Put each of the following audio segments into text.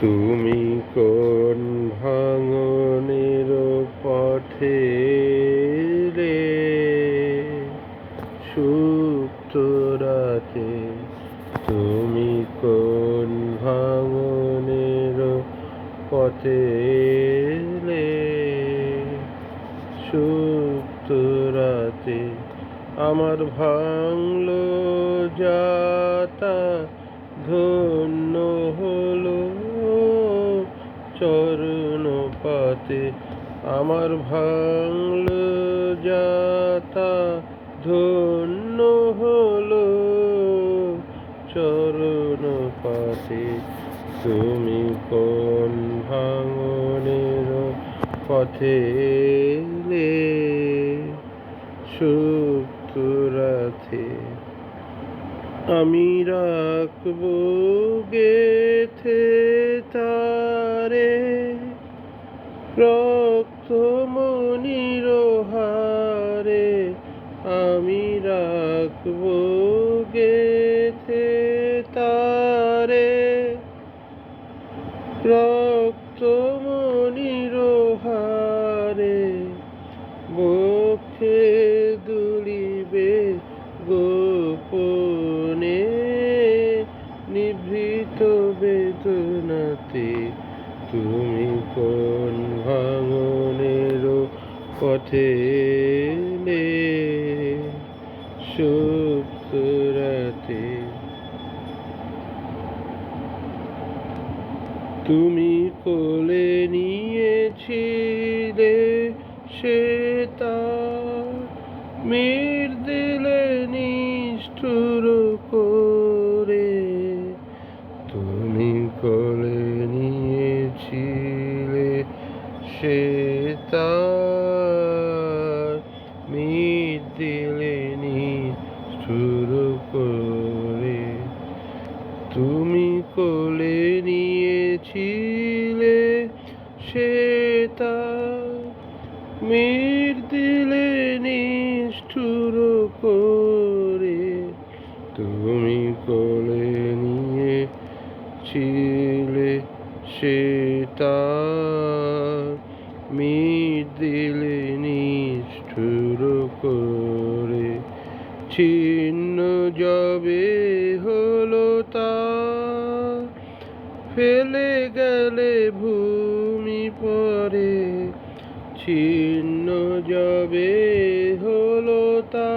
তুমি কোন ভাঙনের পথে রে? সুপ্ত রাতে তুমি কোন ভাঙনের পথে রে? সুপ্ত রাতে আমার ভাঙলো যাতা ধন্য হলো চরণ পাতে আমার ভাঙল যাতা ধন্য হলো চরণ পাতে তুমি কোন ভাঙনের পথে এলে? সুপ্ত আমি রাখব গেথে তারে। রক্ত মনির হারে আমি রাখব গেথে তারে। রক্ত মনির হারে বক্ষে দুলিবে গোপনে তুমি কোন ভাঙনের পথে রাতে তুমি কোলে নিয়েছিলে সে তার মের মের দিলে নিষ্ঠুর করে তুমি কোলে নিয়েছিলে সে তার মের দিলে নিষ্ঠুর করে ছিন্ন যবে হলো তা ফেলে গেলে ভূমি পরে ছিন্ন যবে হলো তা।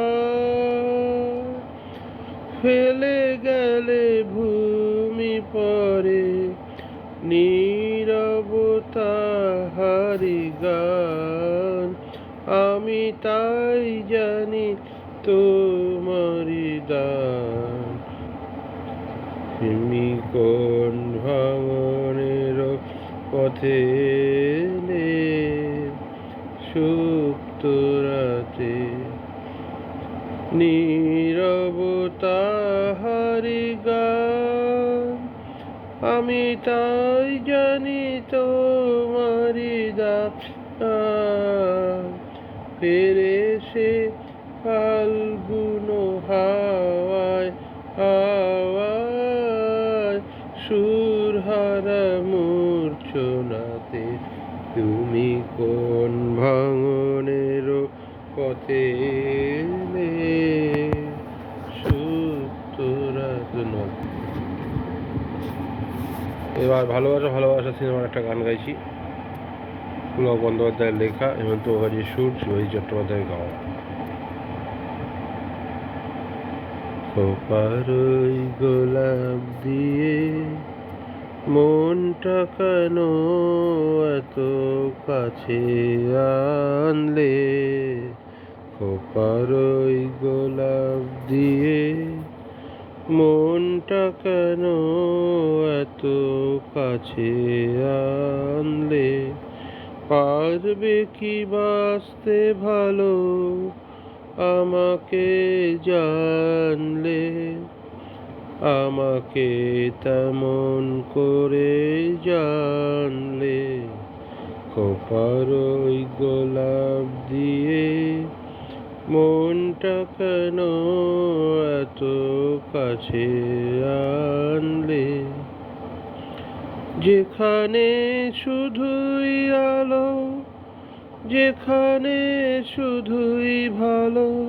ফেলে গেলে ভূমি পরে, নীরবতা হারি গান। আমি তাই জানি তোমারি দান। তুমি কোন ভাঙনের পথে এলে সুপ্ত রাতে নীরবতা হারি গান। আমি তাই জানি তোমারি দান ফেরে সে ফাল্গুন হাওয়ায় হাওয়ায় সুরহারা মূর্ছনাতে তুমি কোন ভাঙনের পথে এবার ভালোবাসা ভালোবাসা সিনেমার একটা গান গাইছি। পুলক বন্দ্যোপাধ্যায়ের লেখা, হেমন্ত মুখার্জির সুর শিবাজী চট্টোপাধ্যায়ের গাওয়া। খোপারই গোলাপ দিয়ে মনটা কেন এত কাছে আনলে খোপারই গোলাপ দিয়ে মনটা কেন এত কাছে আনলে, পারবে কি বাঁচতে ভালো আমাকে জানলে? আমাকে তেমন করে জানলে, খোপার ওই গোলাপ দিয়ে মনটা কেন এত কাছে আনলে? যেখানে শুধুই আলো, যেখানে শুধুই ভালো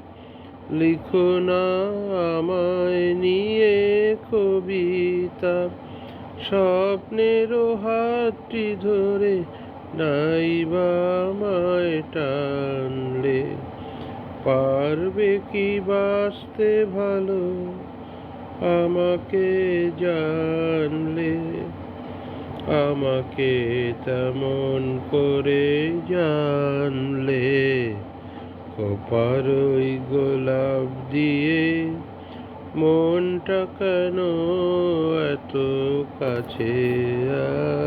লিখো না আমায় নিয়ে কবিতা। স্বপ্নেরও হাতটি ধরে নাইবা আমায় টানলে। পারবে কি বাঁচতে ভালো? আমাকে জানলে। আমাকে তেমন করে জানলে। কপার ওই গোলাপ দিয়ে মনটা কেন এত কাছে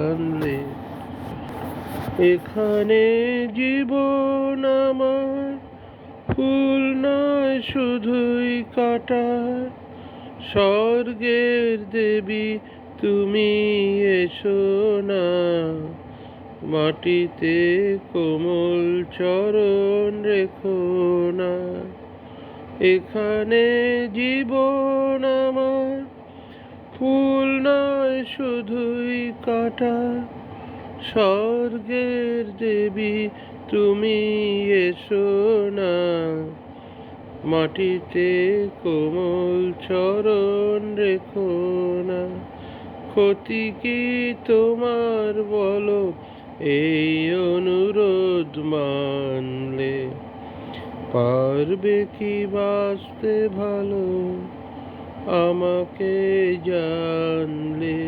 আনলে? এখানে জীবন আমার ফুল নয়, শুধুই কাটার স্বর্গের দেবী, তুমি এসো না। মাটিতে কোমল চরণ রেখো না। এখানে জীবন আমার, ফুল নয় শুধুই কাটা। স্বর্গের দেবী, তুমি এসো না। মাটিতে কোমল চরণ রেখো না। ক্ষতি কি তোমার বলো? এই অনুরোধ মানলে পারবে কি বাঁচতে ভালো? আমাকে জানলে,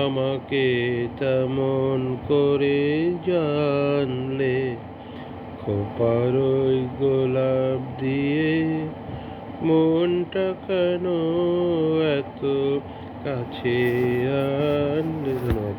আমাকে তেমন করে জানলে, খোপার ওই গোলাপ দিয়ে মনটা কেন এত কাছে আনলে?